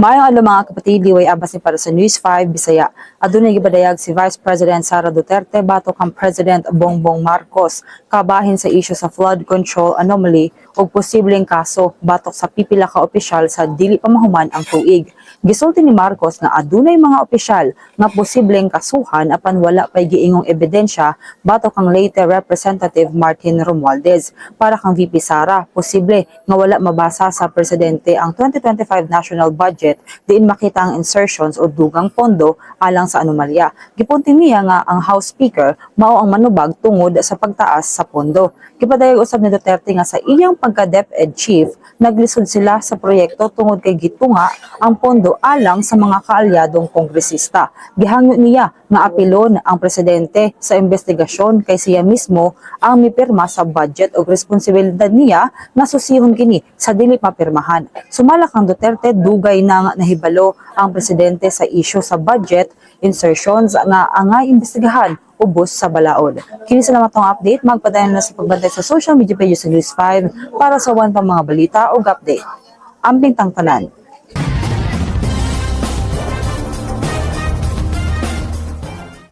Maayong adlaw mga kapatid, liway abas ni para sa News 5 Bisaya. Adunay gibadayag si Vice President Sara Duterte batok ang President Bongbong Marcos kabahin sa isyu sa flood control anomaly ug posibleng kaso batok sa pipila ka opisyal sa dili pa mahuman ang tuig. Gisulti ni Marcos nga adunay mga opisyal nga posibleng kasuhan apan wala pay giingong ebidensya batok ang late Representative Martin Romualdez. Para kang VP Sara, posible nga wala mabasa sa presidente ang 2025 national budget diin makita ang insertions o dugang pondo alang sa anomalya. Gipunti niya nga ang House Speaker mao ang manubag tungod sa pagtaas sa pondo. Gipadayag usab ni Duterte nga sa iyang pagka-DepEd chief, naglisod sila sa proyekto tungod kay gitunga ang pondo alang sa mga kaalyadong kongresista. Gihangyo niya nga apilon ang presidente sa investigasyon kay siya mismo ang mipirma sa budget o responsibilidad niya nga susihon kini sa dili mapirmahan. Sumalak ang Duterte dugay nang nahibalo ang presidente sa isyu sa budget insertions nga angay imbestigahan ubos sa balaod. Kini sa naman tong update, magpadayon na sa pagbantay sa social media pages sa News 5 para sa one pang mga balita o update. Amping tangtanan.